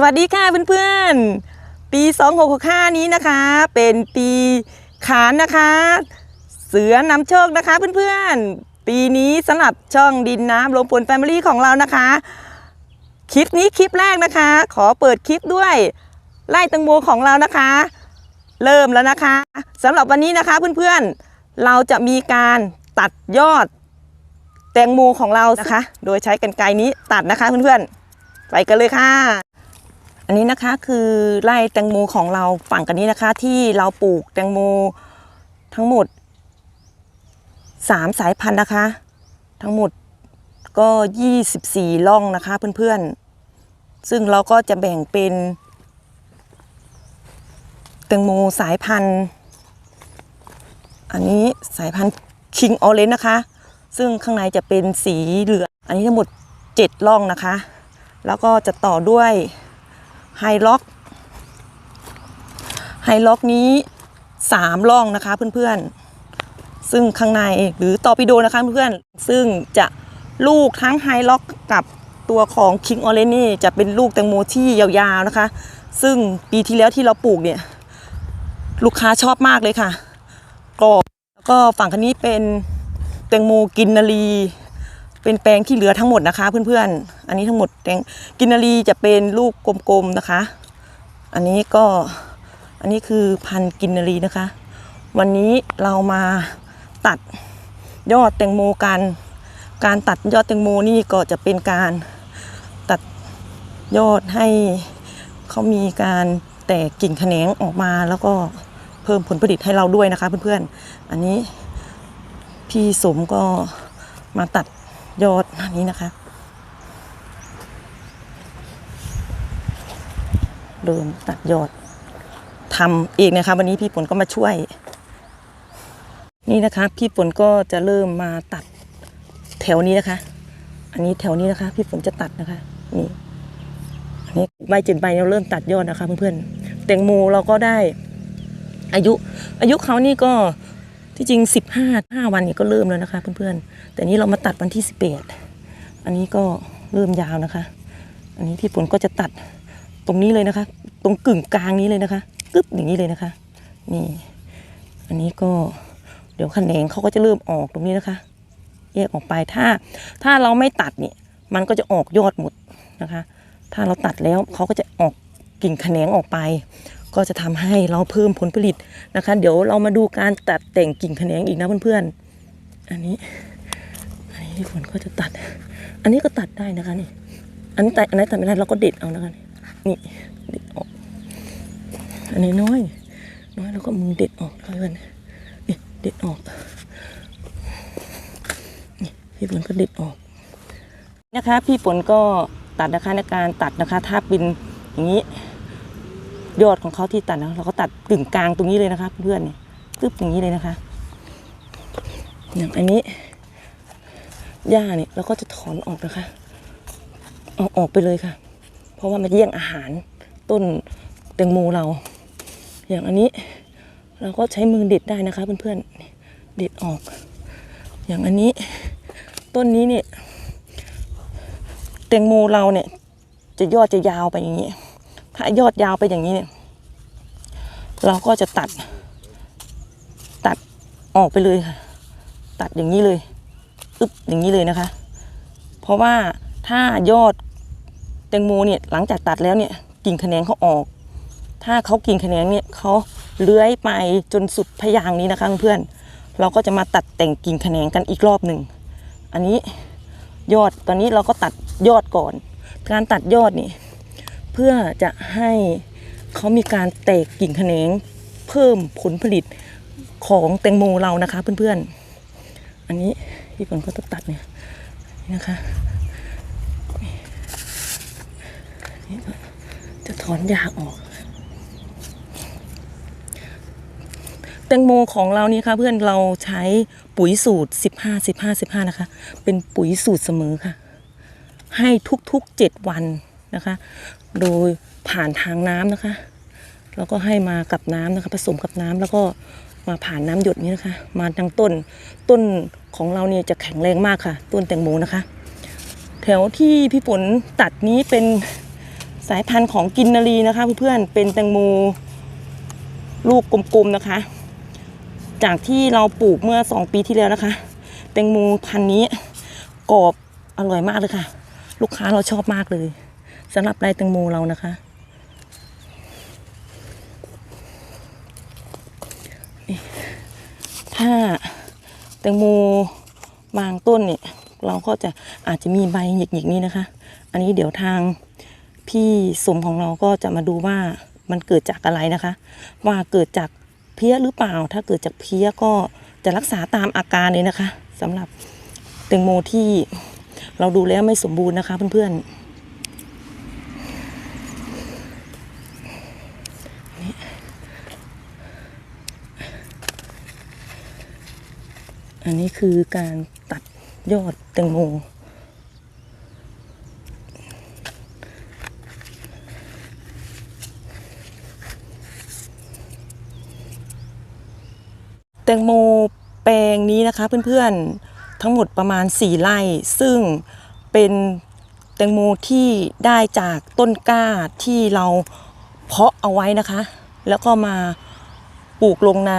สวัสดีค่ะเพื่อนๆ ปี 2665 นี้นะคะ เป็นปีขานนะคะ เสือนำโชคนะคะเพื่อนๆ ปีนี้สำหรับช่องดินน้ำลมฝนแฟมิลี่ของเรานะคะ คลิปนี้คลิปแรกนะคะ ขอเปิดคลิปด้วยไล่ตังโมของเรานะคะ เริ่มแล้วนะคะสำหรับวันนี้นะคะเพื่อนๆ เราจะมีการตัดยอดแตงโมของเรานะคะ โดยใช้กรรไกรนี้ตัดนะคะเพื่อนๆ ไปกันเลยค่ะ อันนี้นะคะคือไร่แตงโมของเราฝั่งกันนี้นะคะ ที่เราปลูกแตงโมทั้งหมดสามสายพันธุ์นะคะ ทั้งหมดก็24ร่องนะคะเพื่อนๆ ซึ่งเราก็จะแบ่งเป็นแตงโมสายพันธุ์ อันนี้สายพันธุ์คิงออเรนนะคะ ซึ่งข้างในจะเป็นสีเหลือง อันนี้ทั้งหมด7ร่องนะคะ แล้วก็จะต่อด้วย ไฮล็อก ไฮล็อกนี้3ร่องนะคะเพื่อนๆ ซึ่งข้างในหรือตอร์ปิโดนะคะเพื่อนๆ ซึ่งจะลูกทั้งไฮล็อกกับตัวของคิงออเรนนี่จะเป็นลูกแตงโมที่ยาวๆนะคะ ซึ่งปีที่แล้วที่เราปลูกเนี่ย ลูกค้าชอบมากเลยค่ะกรอบแล้วก็ฝั่งคันนี้เป็นแตงโมกินนารี เป็นแปลงที่เหลือทั้งหมดนะคะ เพื่อนๆ อันนี้ทั้งหมดแตงกินนารีจะเป็นลูกกลมๆนะคะ อันนี้ก็อันนี้คือพันธุ์กินนารีนะคะ วันนี้เรามาตัดยอดแตงโมกันการตัดยอดแตงโมนี่ก็จะเป็นการตัดยอดให้เขามีการแตกกิ่งแขนงออกมาแล้วก็เพิ่มผลผลิตให้เราด้วยนะคะเพื่อนๆ อันนี้พี่สมก็มาตัด ยอดอันนี้นะคะเริ่มตัดยอดทำเองนะคะ วันนี้พี่ฝนก็มาช่วย นี่นะคะ พี่ฝนก็จะเริ่มมาตัดแถวนี้นะคะ อันนี้แถวนี้นะคะ พี่ฝนจะตัดนะคะนี่อันนี้ใบจ็ดใบเราเริ่มตัดยอดนะคะเพื่อนๆแตงโมเราก็ได้ อายุ อายุเขานี่ก็ ที่จริงสิบห้าห้าวันนี่ก็เริ่มแล้วนะคะเพื่อนๆ แต่นี้เรามาตัดวันที่สิบแปดอันนี้ก็เริ่มยาวนะคะ อันนี้พี่ฝนก็จะตัดตรงนี้เลยนะคะ ตรงกึ่งกลางนี้เลยนะคะกึ๊บอย่างนี้เลยนะคะ นี่ อันนี้ก็เดี๋ยวแขนงเขาก็จะเริ่มออกตรงนี้นะคะ แยกออกไปถ้า ถ้าเราไม่ตัดเนี่ยมันก็จะออกยอดหมดนะคะ ถ้าเราตัดแล้วเขาก็จะออกกิ่งแขนงออกไป ก็จะทำให้เราเพิ่มผลผลิตนะคะ เดี๋ยวเรามาดูการตัดแต่งกิ่งแขนงอีกนะเพื่อนๆ อันนี้ อันนี้ที่ฝนก็จะตัด อันนี้ก็ตัดได้นะคะนี่ อันนี้ตัดอันนี้ตัดไม่ได้เราก็เด็ดเอานะคะนี่เด็ดออก อันนี้น้อย น้อยเราก็มือเด็ดออกนะเพื่อนนี่เด็ดออกนี่พี่ฝนก็เด็ดออกนะคะ พี่ฝนก็ตัดนะคะในการตัดนะคะ ถ้าเป็นอย่างนี้ ยอดของเขาที่ตัดนะเราก็ตัดกึ่งกลางตรงนี้เลยนะคะเพื่อนเนี่ยกึบอย่างนี้เลยนะคะ อย่างอันนี้หญ้าเนี่ยเราก็จะถอนออกนะคะเอาออกไปเลยค่ะ เพราะว่ามันแย่งอาหารต้นแตงโมเรา อย่างอันนี้เราก็ใช้มือเด็ดได้นะคะเพื่อนๆเด็ดออก อย่างอันนี้ต้นนี้เนี่ยแตงโมเราเนี่ยจะยอดจะยาวไปอย่างนี้ ถ้ายอดยาวไปอย่างนี้เนี่ยเราก็จะตัด ตัดออกไปเลยค่ะ ตัดอย่างนี้เลยอึ๊บอย่างนี้เลยนะคะ เพราะว่าถ้ายอดแตงโมเนี่ยหลังจากตัดแล้วเนี่ยกิ่งแขนงเขาออก ถ้าเขากิ่งแขนงเนี่ยเขาเลื้อยไปจนสุดพยางนี้นะคะเพื่อนเราก็จะมาตัดแต่งกิ่งแขนงกันอีกรอบหนึ่งอันนี้ยอดตอนนี้เราก็ตัดยอดก่อน การตัดยอดนี่ พื่อจะให้เขามีการแตกกิ่งแขนงเพิ่มผลผลิตของแตงโมเรานะคะเพื่อนๆ อันนี้พี่ฝนก็ต้องตัดเนี่ยนะคะนี่จะถอนยาออก แตงโมของเรานี่ค่ะเพื่อนเราใช้ปุ๋ยสูตร 15 15 15 นะคะ เป็นปุ๋ยสูตรเสมอค่ะ ให้ทุกๆ 7 วัน นะคะ โดยผ่านทางน้ำนะคะ แล้วก็ให้มากับน้ำนะคะผสมกับน้ำแล้วก็มาผ่านน้ำหยดนี้นะคะ มาทางต้นต้นของเราเนี่ยจะแข็งแรงมากค่ะ ต้นแตงโมนะคะ แถวที่พี่ฝนตัดนี้เป็นสายพันธุ์ของกินนารีนะคะเพื่อนๆเป็นแตงโมลูกกลมๆนะคะ จากที่เราปลูกเมื่อ 2 ปีที่แล้วนะคะ แตงโมพันธุ์นี้กรอบอร่อยมากเลยค่ะ ลูกค้าเราชอบมากเลย สำหรับลายแตงโมเรานะคะ ถ้าแตงโมบางต้นเนี่ย เราก็จะอาจจะมีใบหยิกๆนี้นะคะ อันนี้เดี๋ยวทางพี่สมของเราก็จะมาดูว่ามันเกิดจากอะไรนะคะ ว่าเกิดจากเพี้ยหรือเปล่า ถ้าเกิดจากเพี้ยก็จะรักษาตามอาการเลยนะคะสำหรับแตงโมที่เราดูแล้วไม่สมบูรณ์นะคะเพื่อนๆ อันนี้คือการตัดยอดแตงโม แตงโมแปลงนี้นะคะเพื่อนๆ ทั้งหมดประมาณ 4 ไร่ ซึ่งเป็นแตงโมที่ได้จากต้นกล้าที่เราเพาะเอาไว้นะคะ แล้วก็มาปลูกลงใน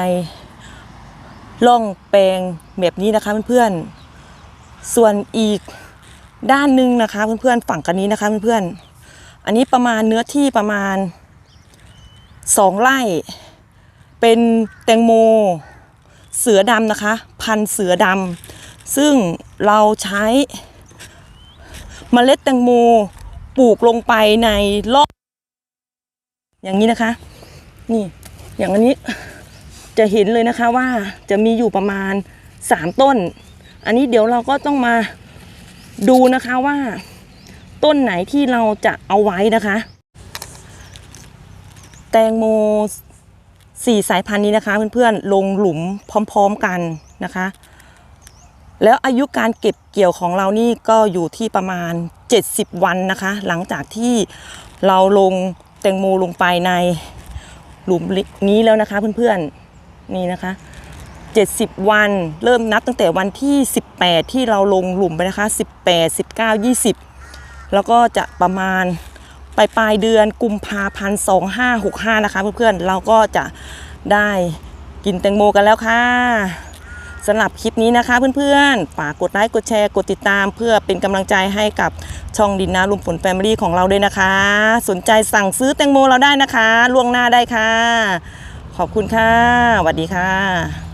ร่องแปลงแบบนี้นะคะเพื่อนๆ ส่วนอีกด้านหนึ่งนะคะเพื่อนๆฝั่งกันนี้นะคะเพื่อนๆ อันนี้ประมาณเนื้อที่ประมาณ2ไร่ เป็นแตงโมเสือดำนะคะ พันเสือดำซึ่งเราใช้เมล็ดแตงโมปลูกลงไปในรอบอย่างนี้นะคะ นี่อย่างอันนี้ จะเห็นเลยนะคะว่าจะมีอยู่ประมาณ 3 ต้น อันนี้เดี๋ยวเราก็ต้องมาดูนะคะว่า ต้นไหนที่เราจะเอาไว้นะคะ แตงโมสี่สายพันธุ์นี้นะคะเพื่อนๆลงหลุมพร้อมๆกันนะคะ แล้วอายุการเก็บเกี่ยวของเรานี่ก็อยู่ที่ประมาณ 70 วันนะคะ หลังจากที่เราลงแตงโมลงไปในหลุมนี้แล้วนะคะเพื่อนๆ นี่นะคะ 70 วันเริ่มนับตั้งแต่วันที่ 18 ที่เราลงหลุมไปนะคะ 18 19 20 แล้วก็จะประมาณปลายปลายเดือนกุมภาพันธ์2565 นะคะ เพื่อนๆเราก็จะได้กินแตงโมกันแล้วค่ะสำหรับคลิปนี้นะคะเพื่อนๆฝากกดไลค์กดแชร์กดติดตาม เพื่อเป็นกำลังใจให้กับช่องดินนาลุมผลแฟมิลี่ของเราด้วยนะคะ สนใจสั่งซื้อแตงโมเราได้นะคะ ล่วงหน้าได้ค่ะ ขอบคุณค่ะสวัสดีค่ะ